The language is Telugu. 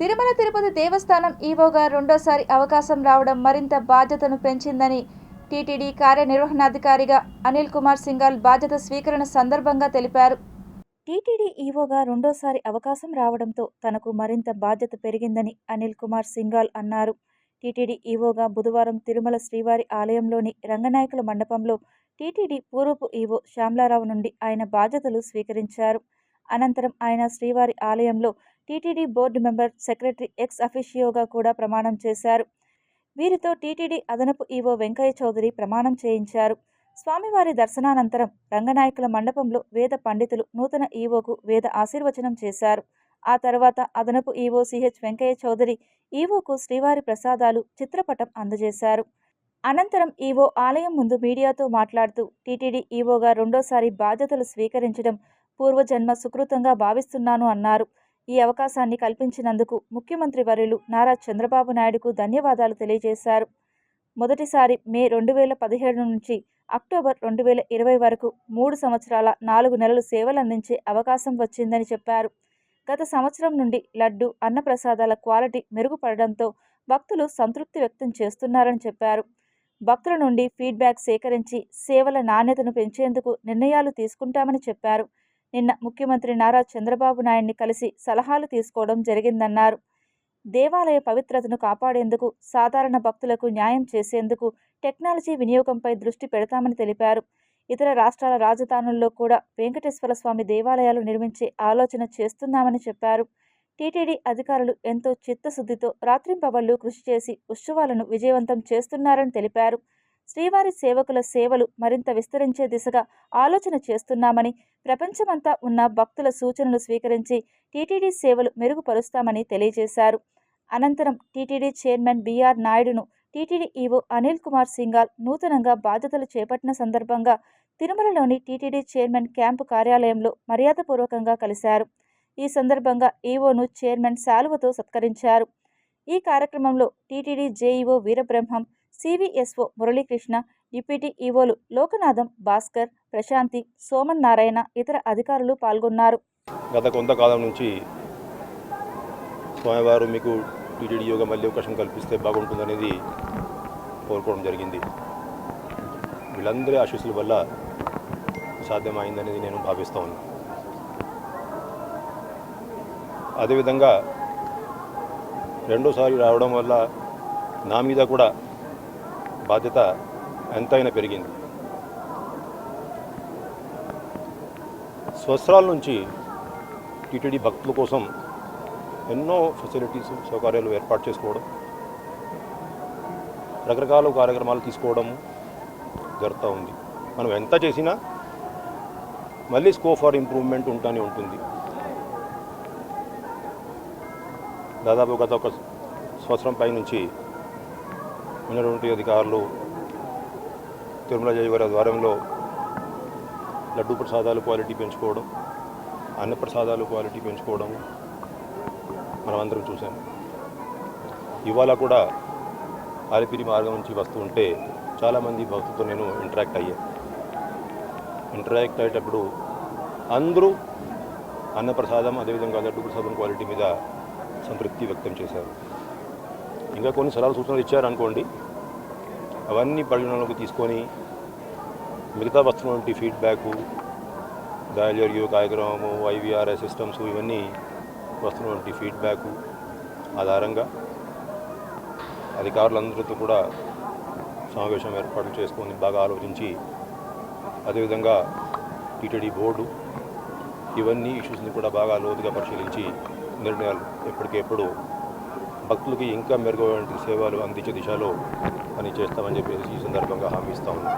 తిరుమల తిరుపతి దేవస్థానం ఈవోగా రెండోసారి అవకాశం రావడం మరింత బాధ్యతను పెంచిందని టీటీడీ కార్యనిర్వహణాధికారిగా అనిల్ కుమార్ సింగాల్ బాధ్యత స్వీకరణ సందర్భంగా తెలిపారు. టీటీడీ ఈవోగా రెండోసారి అవకాశం రావడంతో తనకు మరింత బాధ్యత పెరిగిందని అనిల్ కుమార్ సింగాల్ అన్నారు. టీటీడీ ఈవోగా బుధవారం తిరుమల శ్రీవారి ఆలయంలోని రంగనాయకుల మండపంలో టీటీడీ పూర్వపు ఈవో శ్యామలారావు నుండి ఆయన బాధ్యతలు స్వీకరించారు. అనంతరం ఆయన శ్రీవారి ఆలయంలో TTD board member secretary ex అఫిషియోగా కూడా ప్రమాణం చేశారు. వీరితో టీటీడీ అదనపు ఈవో వెంకయ్య చౌదరి ప్రమాణం చేయించారు. స్వామివారి దర్శనానంతరం రంగనాయకుల మండపంలో వేద పండితులు నూతన ఈవోకు వేద ఆశీర్వచనం చేశారు. ఆ తర్వాత అదనపు ఈవో సిహెచ్ వెంకయ్య చౌదరి ఈవోకు శ్రీవారి ప్రసాదాలు చిత్రపటం అందజేశారు. అనంతరం ఈవో ఆలయం ముందు మీడియాతో మాట్లాడుతూ టీటీడీ ఈవోగా రెండోసారి బాధ్యతలు స్వీకరించడం పూర్వజన్మ సుకృతంగా భావిస్తున్నాను అన్నారు. ఈ అవకాశాన్ని కల్పించినందుకు ముఖ్యమంత్రి వర్యులు నారా చంద్రబాబు నాయుడుకు ధన్యవాదాలు తెలియజేశారు. మొదటిసారి మే రెండు వేల పదిహేడు నుంచి అక్టోబర్ రెండు వేల ఇరవై వరకు మూడు సంవత్సరాల నాలుగు నెలలు సేవలు అందించే అవకాశం వచ్చిందని చెప్పారు. గత సంవత్సరం నుండి లడ్డు అన్నప్రసాదాల క్వాలిటీ మెరుగుపడడంతో భక్తులు సంతృప్తి వ్యక్తం చేస్తున్నారని చెప్పారు. భక్తుల నుండి ఫీడ్బ్యాక్ సేకరించి సేవల నాణ్యతను పెంచేందుకు నిర్ణయాలు తీసుకుంటామని చెప్పారు. నిన్న ముఖ్యమంత్రి నారా చంద్రబాబు నాయుడిని కలిసి సలహాలు తీసుకోవడం జరిగిందన్నారు. దేవాలయ పవిత్రతను కాపాడేందుకు సాధారణ భక్తులకు న్యాయం చేసేందుకు టెక్నాలజీ వినియోగంపై దృష్టి పెడతామని తెలిపారు. ఇతర రాష్ట్రాల రాజధానుల్లో కూడా వెంకటేశ్వర స్వామి దేవాలయాలు నిర్మించే ఆలోచన చేస్తున్నామని చెప్పారు. టీటీడీ అధికారులు ఎంతో చిత్తశుద్ధితో రాత్రింపవళ్ళు కృషి చేసి ఉత్సవాలను విజయవంతం చేస్తున్నారని తెలిపారు. శ్రీవారి సేవకుల సేవలు మరింత విస్తరించే దిశగా ఆలోచన చేస్తున్నామని ప్రపంచమంతా ఉన్న భక్తుల సూచనలు స్వీకరించి టీటీడీ సేవలు మెరుగుపరుస్తామని తెలియజేశారు. అనంతరం టీటీడీ చైర్మన్ బీఆర్ నాయుడును టీటీడీ ఈవో అనిల్ కుమార్ సింగాల్ నూతనంగా బాధ్యతలు చేపట్టిన సందర్భంగా తిరుమలలోని టీటీడీ చైర్మన్ క్యాంపు కార్యాలయంలో మర్యాదపూర్వకంగా కలిశారు. ఈ సందర్భంగా ఈవోను చైర్మన్ శాలువతో సత్కరించారు. ఈ కార్యక్రమంలో TTD JEO Veerabrahmam CVSO Muralikrishna deputy ఈవోలు Lokanatham Bhaskar Prashanti Soman Narayana ఇతర అధికారులు పాల్గొన్నారు. గత కొంతకాలం నుంచి స్వామివారు మీకు టీటీడీ యోగా మళ్ళీ అవకాశం కల్పిస్తే బాగుంటుందనేది కోరుకోవడం జరిగింది. వీళ్ళందరి ఆశీస్సుల వల్ల సాధ్యమైందనేది నేను భావిస్తూ ఉన్నాను అదేవిధంగా రెండోసారి రావడం వల్ల నా మీద కూడా బాధ్యత ఎంతైనా పెరిగింది. స్వస్రాల నుంచి టీటీడీ భక్తుల కోసం ఎన్నో ఫెసిలిటీస్ సౌకర్యాలు ఏర్పాటు చేసుకోవడం రకరకాల కార్యక్రమాలు తీసుకోవడం జరుగుతూ ఉంది. మనం ఎంత చేసినా మళ్ళీ స్కోప్ ఫర్ ఇంప్రూవ్మెంట్ ఉంటూనే ఉంటుంది. దాదాపు గత ఒక సంవత్సరం పై నుంచి ఉన్నటువంటి అధికారులు తిరుమల జయవారి ద్వారంలో లడ్డు ప్రసాదాలు క్వాలిటీ పెంచుకోవడం అన్న ప్రసాదాలు క్వాలిటీ పెంచుకోవడం మనం అందరం చూసాం ఇవాళ కూడా ఆలిపిరి మార్గం నుంచి వస్తూ ఉంటే చాలామంది భక్తులతో నేను ఇంటరాక్ట్ అయ్యా. ఇంటరాక్ట్ అయ్యేటప్పుడు అందరూ అన్నప్రసాదం అదేవిధంగా లడ్డు ప్రసాదం క్వాలిటీ మీద సంతృప్తి వ్యక్తం చేశారు. ఇంకా కొన్ని సలహాలు సూచనలు ఇచ్చారనుకోండి అవన్నీ పరిగణలోకి తీసుకొని మిగతా వస్తున్నటువంటి ఫీడ్బ్యాకు డయలరియో కార్యక్రమము ఐవీఆర్ఐ సిస్టమ్స్ ఇవన్నీ వస్తున్నటువంటి ఫీడ్బ్యాకు ఆధారంగా అధికారులందరితో కూడా సమావేశం ఏర్పాటు చేసుకొని బాగా ఆలోచించి అదేవిధంగా టీటీడీ బోర్డు ఇవన్నీ ఇష్యూస్ని కూడా బాగా లోతుగా పరిశీలించి నిర్ణయాలు ఎప్పటికెప్పుడు భక్తులకి ఇంకా మెరుగైన సేవలు అందించే దిశలో పని చేస్తామని చెప్పేసి ఈ సందర్భంగా హామీ ఇస్తా ఉన్నాం.